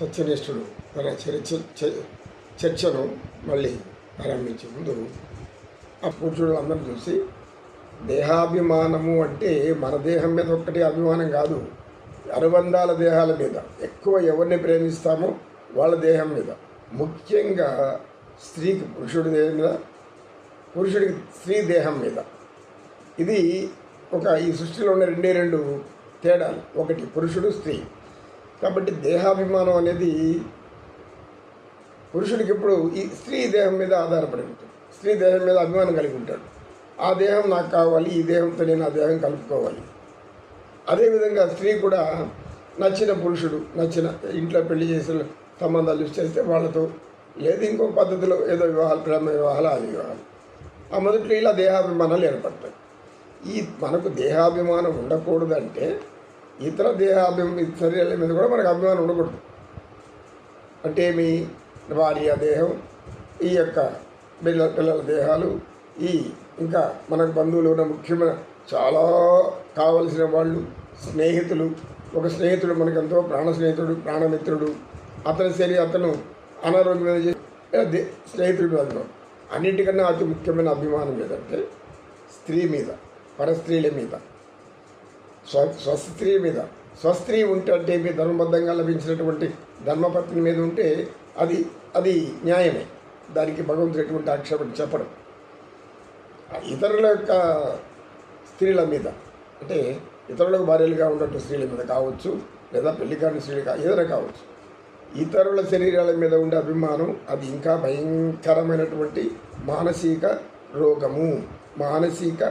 సత్యనిష్ఠుడు తన చర్చ చ- చర్చను మళ్ళీ ప్రారంభించే ముందు ఆ పురుషుడు అందరిని చూసి దేహాభిమానము అంటే మన దేహం మీద ఒక్కటి అభిమానం కాదు. అరవందాల దేహాల మీద ఎక్కువ ఎవరిని ప్రేమిస్తామో వాళ్ళ దేహం మీద. ముఖ్యంగా స్త్రీకి పురుషుడి దేహం మీద పురుషుడికి స్త్రీ దేహం మీద. ఇది ఒక ఈ సృష్టిలో ఉన్న రెండే రెండు తేడాలు. ఒకటి పురుషుడు స్త్రీ. కాబట్టి దేహాభిమానం అనేది పురుషుడికి ఇప్పుడు ఈ స్త్రీ దేహం మీద ఆధారపడి ఉంటుంది. స్త్రీ దేహం మీద అభిమానం కలిగి ఉంటాడు. ఆ దేహం నాకు కావాలి ఈ దేహంతో నేను ఆ దేహం కలుపుకోవాలి. అదేవిధంగా స్త్రీ కూడా నచ్చిన పురుషుడు నచ్చిన ఇంట్లో పెళ్ళి చేసిన సంబంధాలు చేస్తే వాళ్ళతో లేదు ఇంకో పద్ధతిలో ఏదో వివాహాలు ప్రేమ వివాహాలు ఆది వివాహాలు. ఆ మొదట్లో ఇలా దేహాభిమానాలు ఏర్పడతాయి. ఈ మనకు దేహాభిమానం ఉండకూడదంటే ఇతర దేహ శరీరాల మీద కూడా మనకు అభిమానం ఉండకూడదు. అంటే మీ భార్య దేహం ఈ యొక్క పిల్ల పిల్లల దేహాలు ఈ ఇంకా మనకు బంధువులు ఉన్న ముఖ్యమైన చాలా కావలసిన వాళ్ళు స్నేహితులు. ఒక స్నేహితుడు మనకు ఎంతో ప్రాణ స్నేహితుడు ప్రాణమిత్రుడు అతని శరీరం అతను అనారోగ్యమైన చే- మీద దే- అన్నిటికన్నా అతి ముఖ్యమైన అభిమానం ఏదంటే స్త్రీ మీద పరస్త్రీల మీద. స్వ స్వస్త్రీ మీద. స్వస్త్రీ ఉంటే అంటే మీ ధర్మబద్ధంగా లభించినటువంటి ధర్మపత్ని మీద ఉంటే అది అది న్యాయమే. దానికి భగవంతుడు ఎటువంటి ఆక్షేపణ చెప్పడం. ఇతరుల యొక్క స్త్రీల మీద అంటే ఇతరులకు భార్యలుగా ఉన్నట్టు స్త్రీల మీద కావచ్చు లేదా పెళ్ళి కాని స్త్రీలు కా ఏదైనా కావచ్చు. ఇతరుల శరీరాల మీద ఉండే అభిమానం అది ఇంకా భయంకరమైనటువంటి మానసిక రోగము మానసిక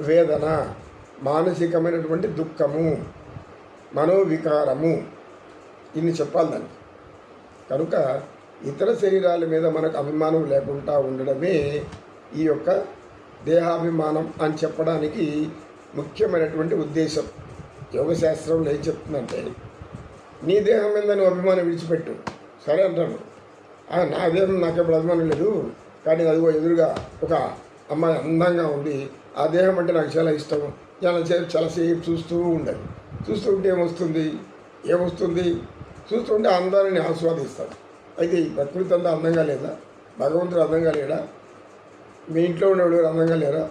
వేదన. మానసికమైనటువంటి దుఃఖము మనోవికారము. ఇన్ని చెప్పాలి దానికి. కనుక ఇతర శరీరాల మీద మనకు అభిమానం లేకుండా ఉండడమే ఈ యొక్క దేహాభిమానం అని చెప్పడానికి ముఖ్యమైనటువంటి ఉద్దేశం. యోగశాస్త్రంలో ఏం చెప్తుందంటే నీ దేహం మీద నువ్వు అభిమానం విడిచిపెట్టు. సరే అంటాను నా దేహం నాకు ఎప్పుడు అభిమానం లేదు. కానీ అదిగో ఎదురుగా ఒక అమ్మాయి అందంగా ఉంది ఆ దేహం అంటే నాకు చాలా ఇష్టం చాలాసేపు చాలాసేపు చూస్తూ ఉండాలి. చూస్తూ ఉంటే ఏమొస్తుంది? ఏమొస్తుంది? చూస్తుంటే అందాన్ని ఆస్వాదిస్తాను అయితే ఈ ప్రకృతి అంతా అందంగా లేదా? భగవంతుడు అందంగా లేడా? మీ ఇంట్లో ఉన్నవాడు అందంగా లేరా?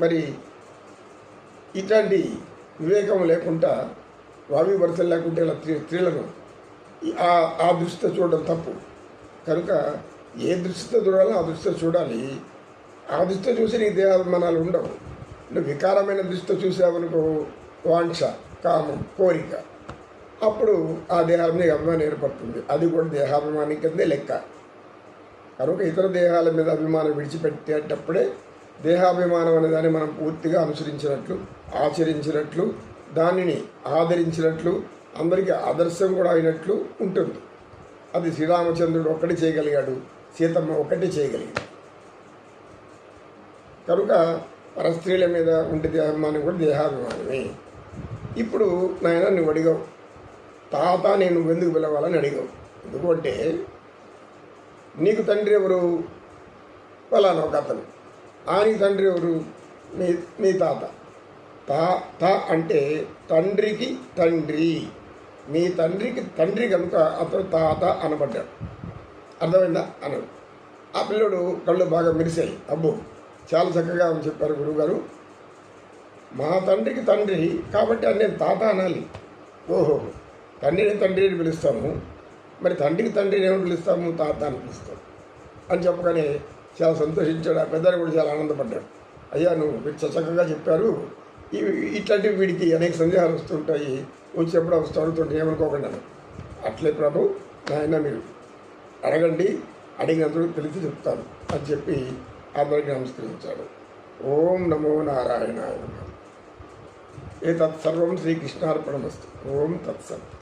మరి ఇట్లాంటి వివేకం లేకుండా వావి వరుసలు లేకుంటే ఇలా స్త్రీలను ఆ ఆ దృష్టితో చూడడం తప్పు. కనుక ఏ దృష్టితో చూడాలో ఆ దృష్టితో చూడాలి. ఆ దృష్టితో చూసి నీ దేహాభిమానాలు ఉండవు. నువ్వు వికారమైన దృష్టితో చూసావనుకో వాంఛ కామం కోరిక. అప్పుడు ఆ దేహాల మీద అభిమానం ఏర్పడుతుంది. అది కూడా దేహాభిమానం కిందే లెక్క. కనుక ఇతర దేహాల మీద అభిమానం విడిచిపెట్టేటప్పుడే దేహాభిమానం అనే దాన్ని మనం పూర్తిగా అనుసరించినట్లు ఆచరించినట్లు దానిని ఆదరించినట్లు అందరికీ ఆదర్శం కూడా అయినట్లు ఉంటుంది. అది శ్రీరామచంద్రుడు ఒక్కటి చేయగలిగాడు సీతమ్మ ఒకటి చేయగలిగాడు కనుక పరస్త్రీల మీద ఉండే దేహాభిమానం కూడా దేహాభిమానమే. ఇప్పుడు నాయన నువ్వు అడిగావు. తాత నేను ఎందుకు పిలవాలని అడిగావు. ఎందుకంటే నీకు తండ్రి ఎవరు? ఫలానా ఒక అతను. ఆయనకి తండ్రి ఎవరు? మీ మీ తాత. తా తా అంటే తండ్రికి తండ్రి. మీ తండ్రికి తండ్రి కనుక అతను తాత అనబడ్డాడు. అర్థమైందా? అన్నాడు. ఆ పిల్లడు కళ్ళు బాగా మెరిశాయి అబ్బో! చాలా చక్కగా చెప్పారు గురువుగారు. మా తండ్రికి తండ్రి కాబట్టి అని నేను తాత అనాలి. ఓహో తండ్రిని తండ్రి అని పిలుస్తాము. మరి తండ్రికి తండ్రిని ఏమని పిలుస్తాము? తాత అని పిలుస్తాం. అని చెప్పగానే చాలా సంతోషించాడు. ఆ పెద్దలు కూడా చాలా ఆనందపడ్డాడు. అయ్యా నువ్వు మీరు చక్కగా చెప్పారు. ఇవి ఇట్లాంటివి వీడికి అనేక సందేహాలు వస్తుంటాయి వచ్చినప్పుడు వస్తూ అడుగుతుంటే ఏమనుకోకుండా అట్లే ప్రభు నాయన మీరు అడగండి. అడిగినందుకు తెలిసి చెప్తాను అని చెప్పి అందరికీ నమస్కరించాడు. ఓం నమో నారాయణ ఏ తత్సర్వం శ్రీకృష్ణార్పణమస్తు. ఓం తత్సత్.